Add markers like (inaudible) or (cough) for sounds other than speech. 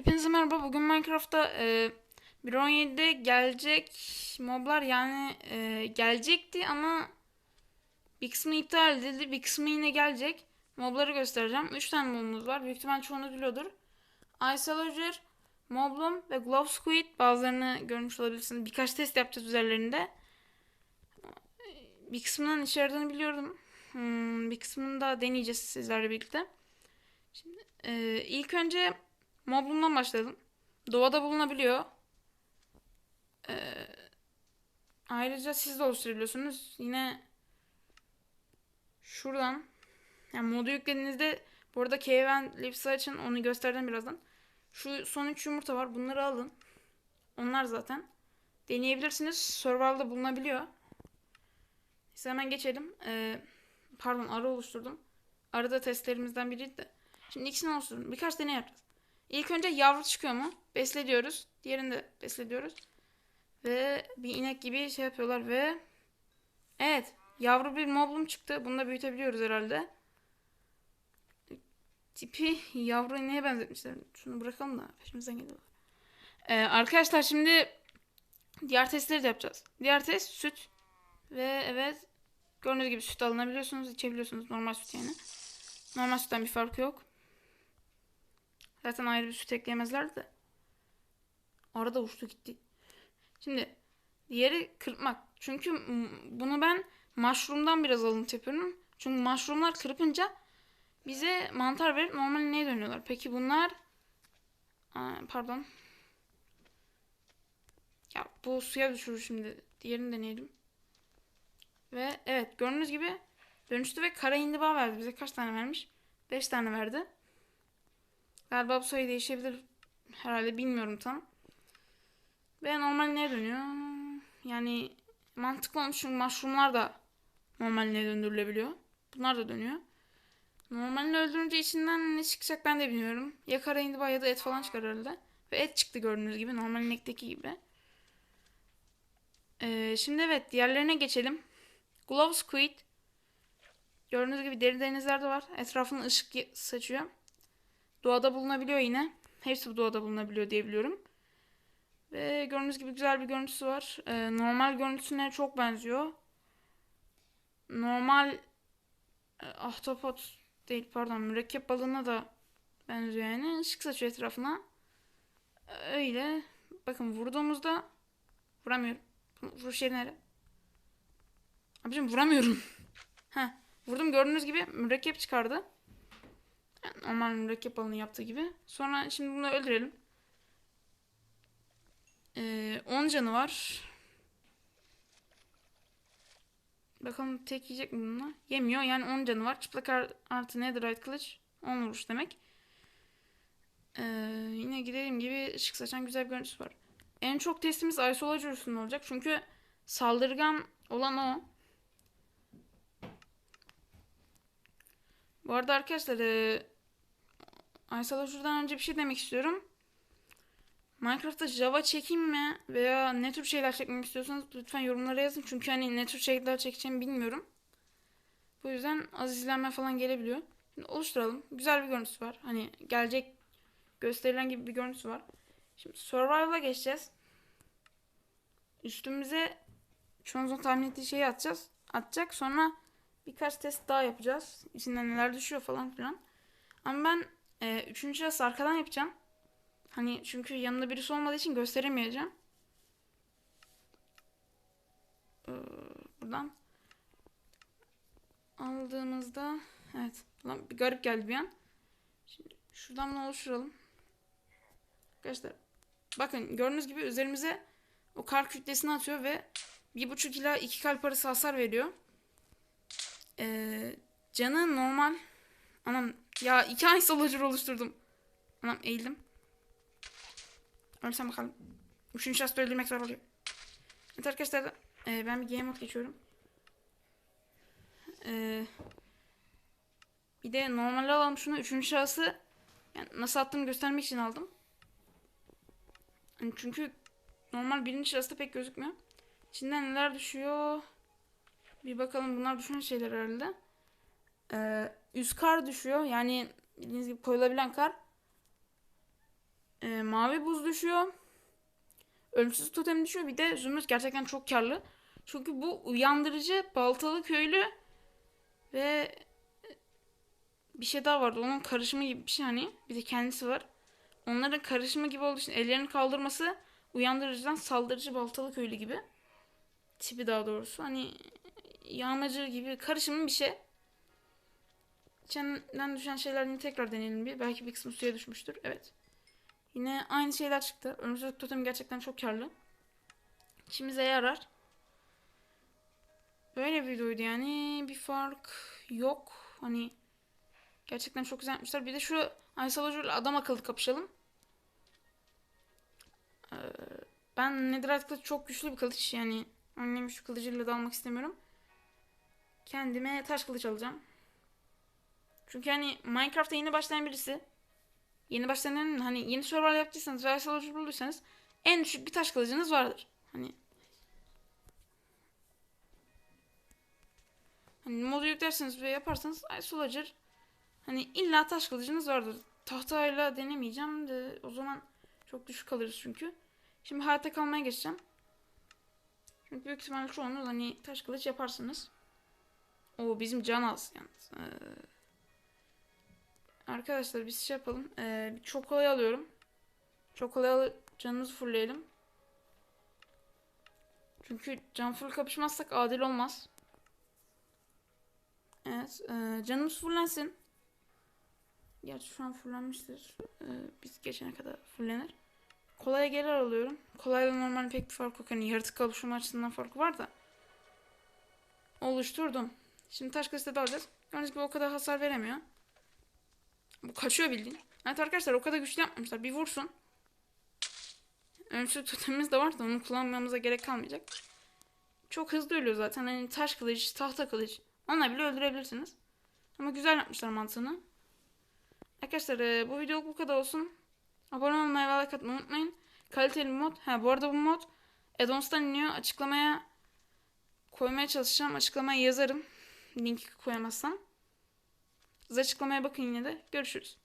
Hepinize merhaba. Bugün Minecraft'ta e, 1.17'de gelecek moblar yani e, gelecekti ama bir kısmı iptal edildi. Bir kısmı yine gelecek. Mobları göstereceğim. 3 tane mobumuz var. Büyük ihtimal çoğunu biliyordur. Ice Allerger, Moblum ve Glove Squid. Bazılarını görmüş olabilirsiniz. Birkaç test yapacağız üzerlerinde. Bir kısmından işe biliyorum. Hmm, bir kısmını da deneyeceğiz sizlerle birlikte. Şimdi e, ilk önce Moblum'dan başladım. Doğada bulunabiliyor. Ee, ayrıca siz de oluşturabiliyorsunuz. Yine şuradan yani modu yüklediğinizde bu arada Cave Lips'i açın. Onu göstereceğim birazdan. Şu son 3 yumurta var. Bunları alın. Onlar zaten. Deneyebilirsiniz. Survival'da bulunabiliyor. Neyse hemen geçelim. Ee, pardon arı oluşturdum. Arada testlerimizden biriydi. Şimdi ikisini oluşturdum. Birkaç deney yapacağız. İlk önce yavru çıkıyor mu? Beslediyoruz. Diğerini de beslediyoruz. Ve bir inek gibi şey yapıyorlar ve evet yavru bir moblum çıktı. Bunu da büyütebiliyoruz herhalde. Tipi yavru ineğe benzetmişler. Şunu bırakalım da peşimizden geliyorlar. Ee, arkadaşlar şimdi diğer testleri de yapacağız. Diğer test süt ve evet gördüğünüz gibi süt alınabiliyorsunuz, içebiliyorsunuz. Normal süt yani. Normal sütten bir farkı yok. Zaten ayrı bir süt ekleyemezler de. Arada uçtu gitti. Şimdi diğeri kırpmak. Çünkü bunu ben mushroom'dan biraz alıntı yapıyorum. Çünkü mushroom'lar kırpınca bize mantar verip normal neye dönüyorlar. Peki bunlar Aa, pardon. Ya bu suya düşürür şimdi. Diğerini deneyelim. Ve evet gördüğünüz gibi dönüştü ve kara indiba verdi. Bize kaç tane vermiş? 5 tane verdi. Galiba bu sayı değişebilir. Herhalde bilmiyorum tam. Ve normal neye dönüyor? Yani mantıklı olmuş çünkü mushroomlar da normaline döndürülebiliyor. Bunlar da dönüyor. Normalini öldürünce içinden ne çıkacak ben de bilmiyorum. Ya kara indiba ya da et falan çıkar herhalde. Ve et çıktı gördüğünüz gibi. Normal inekteki gibi. Ee, şimdi evet diğerlerine geçelim. Glove Squid. Gördüğünüz gibi deri denizlerde var. Etrafına ışık saçıyor. Doğada bulunabiliyor yine. Hepsi bu doğada bulunabiliyor diye biliyorum. Ve gördüğünüz gibi güzel bir görüntüsü var. Ee, normal görüntüsüne çok benziyor. Normal e, ahtapot değil pardon mürekkep balığına da benziyor yani. Işık saçıyor etrafına. Öyle. Bakın vurduğumuzda vuramıyorum. Vuruş yeri nere? Abicim vuramıyorum. (laughs) Heh. Vurdum gördüğünüz gibi mürekkep çıkardı. Yani normal mürekkep balığının yaptığı gibi. Sonra şimdi bunu öldürelim. Ee, 10 canı var. Bakalım tek yiyecek mi bununla? Yemiyor yani 10 canı var. Çıplak ar- artı netherite kılıç 10 vuruş demek. Ee, yine gidelim gibi ışık saçan güzel bir görüntüsü var. En çok testimiz üstünde olacak. Çünkü saldırgan olan o. Bu arada arkadaşlar e, Isolager'dan önce bir şey demek istiyorum. Minecraft'ta Java çekeyim mi veya ne tür şeyler çekmemi istiyorsanız lütfen yorumlara yazın. Çünkü hani ne tür şeyler çekeceğimi bilmiyorum. Bu yüzden az izlenme falan gelebiliyor. Şimdi oluşturalım. Güzel bir görüntüsü var. Hani gelecek gösterilen gibi bir görüntüsü var. Şimdi Survival'a geçeceğiz. Üstümüze çoğunuzun tahmin ettiği şeyi atacağız. Atacak. Sonra birkaç test daha yapacağız. İçinden neler düşüyor falan filan. Ama ben e, üçüncü şahıs arkadan yapacağım. Hani çünkü yanında birisi olmadığı için gösteremeyeceğim. Ee, buradan aldığımızda evet lan bir garip geldi bir an. Şimdi şuradan bunu oluşturalım. Arkadaşlar bakın gördüğünüz gibi üzerimize o kar kütlesini atıyor ve bir buçuk ila iki kalp arası hasar veriyor. Ee, canı normal. Anam ya iki ay soldier oluşturdum. Anam eğildim. Ölsem bakalım. Üçüncü şahsı öldürmek zor oluyor. Evet arkadaşlar e, ben bir game mode geçiyorum. E, bir de normal alalım şunu. Üçüncü şahsı yani nasıl attığımı göstermek için aldım. Yani çünkü normal birinci şahısta pek gözükmüyor. İçinden neler düşüyor? Bir bakalım bunlar düşen şeyler herhalde. Ee, üst kar düşüyor. Yani bildiğiniz gibi koyulabilen kar. e, mavi buz düşüyor. Ölümsüz totem düşüyor. Bir de zümrüt gerçekten çok karlı. Çünkü bu uyandırıcı baltalı köylü ve bir şey daha vardı. Onun karışımı gibi bir şey hani. Bir de kendisi var. Onların karışımı gibi olduğu için ellerini kaldırması uyandırıcıdan saldırıcı baltalı köylü gibi. Tipi daha doğrusu. Hani yağmacı gibi karışımı bir şey. İçinden düşen şeylerini tekrar deneyelim bir. Belki bir kısmı suya düşmüştür. Evet. Yine aynı şeyler çıktı. Ölümsüzlük totemi gerçekten çok karlı. İşimize yarar. Böyle bir videoydu yani. Bir fark yok. Hani gerçekten çok güzel yapmışlar. Bir de şu Aysel Hoca ile adam akıllı kapışalım. Ee, ben Netherite kılıç çok güçlü bir kılıç. Yani annem şu kılıcıyla dalmak istemiyorum. Kendime taş kılıç alacağım. Çünkü hani Minecraft'a yeni başlayan birisi yeni başlayan hani yeni survival yaptıysanız ve Aysel Hoca bulduysanız en düşük bir taş kılıcınız vardır. Hani Hani modu yüklerseniz ve yaparsanız ay Soldier hani illa taş kılıcınız vardır. Tahtayla denemeyeceğim de o zaman çok düşük kalırız çünkü. Şimdi hayatta kalmaya geçeceğim. Çünkü büyük ihtimalle çoğunuz hani taş kılıç yaparsınız. O bizim can az yalnız. Ee, arkadaşlar biz şey yapalım. Ee, çok kolay alıyorum. Çok kolay al canımızı fullleyelim. Çünkü can full kapışmazsak adil olmaz. Evet. E, canımız fullensin. Gerçi şu an fullenmiştir. E, biz geçene kadar fullenir. Kolaya gelir alıyorum. Kolayla normal pek bir fark yok. Hani yaratık oluşum açısından farkı var da. Oluşturdum. Şimdi taş kılıçta alacağız. Gördüğünüz gibi o kadar hasar veremiyor. Bu kaçıyor bildiğin. Evet arkadaşlar o kadar güçlü yapmamışlar. Bir vursun. Ölümsüzlük totemimiz de var da onu kullanmamıza gerek kalmayacak. Çok hızlı ölüyor zaten. Hani taş kılıç, tahta kılıç. Onunla bile öldürebilirsiniz. Ama güzel yapmışlar mantığını. Arkadaşlar e, bu video bu kadar olsun. Abone olmayı ve like atmayı unutmayın. Kaliteli mod. Ha bu arada bu mod Addons'tan iniyor. Açıklamaya koymaya çalışacağım. Açıklamaya yazarım. Linki koyamazsam. Siz açıklamaya bakın yine de. Görüşürüz.